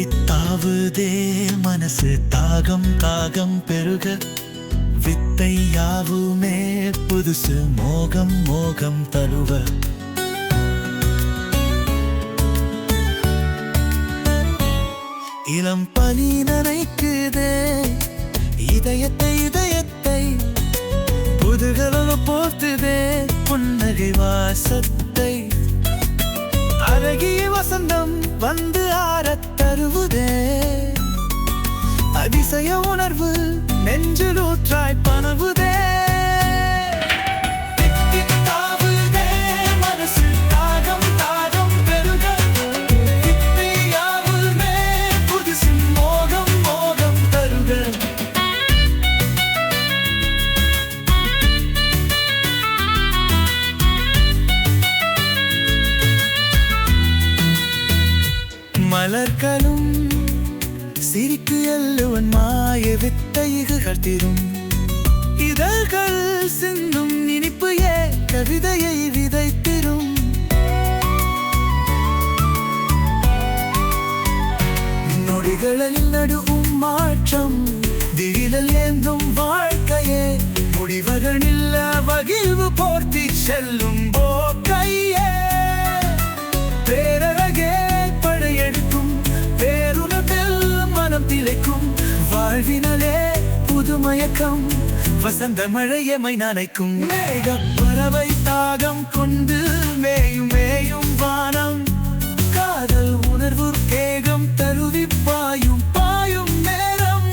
தாவுதே மனசு. தாகம் தாகம் பெருக. வித்தை யாவுமே புதுசு. மோகம் மோகம் தருவ இளம் பனி நனைக்குதே. இதயத்தை இதயத்தை. புதுகளவு போர்த்துதே. புன்னகை வாசத்தை. அதிசய உணர்வு நெஞ்சில் ஊற்றாய் பனவுதே மலர்களும் சிரிக்கு எல்லுவன் மாய வித்தைகள் தீரும். இதழ்கள் சிந்தும் இனிப்பு ஏ கவிதையை விதைத்திரும். நொடிகளில் நடுவும் மாற்றம் திகிலில் ஏந்தும் வாழ்க்கையே. முடிவகனில்ல வகிழ்வு போர்த்தி செல்லும் போக்க. மயக்கம். வசந்த மழையமை நனைக்கும். மேகப் பறவை தாகம் கொண்டு மேயும் மேயும் வானம். காதல் உணர்வு கேகம் தருவி பாயும் பாயும் நேரம்.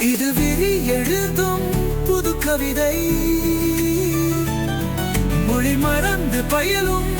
இது விரி எழுதும் புது கவிதை மொழி மறந்து பயலும்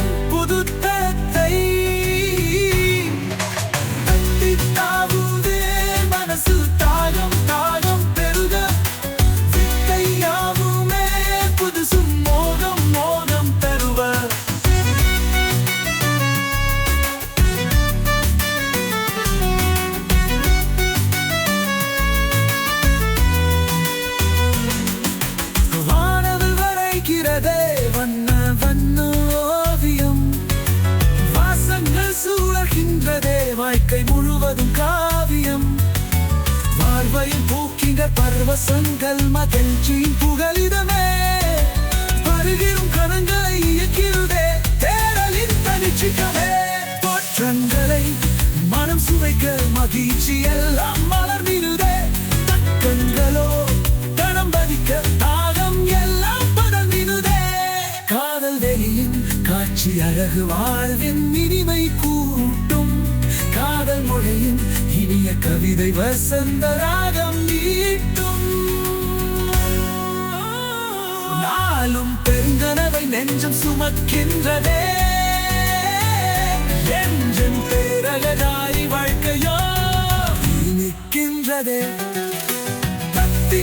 பர்வசங்கள் மகிழ்ச்சியின் புகலிடமே. வருகிறும் கணங்களை இயக்கிறதே தேடலின் தனிச்சிக்கமே. தோற்றங்களை மனம் சுவைக்க மகிழ்ச்சி எல்லாம் மலர்ந்திருதே தக்கங்களோ கணம் பதிக்க தாகம் எல்லாம் படர்ந்திருதே காதல் வெளியின் காட்சி அழகு வாழ்வின் இனிமை கூட்டும். காதல் மொழியின் இனிய கவிதை வசந்த ராகம். தீட்டும். நாளும் பெருங்கனவை நெஞ்சம் சுமக்கின்றதே. நெஞ்சம் பேரழகாய் வாழ்க்கையோ நிற்கின்றதே தத்தி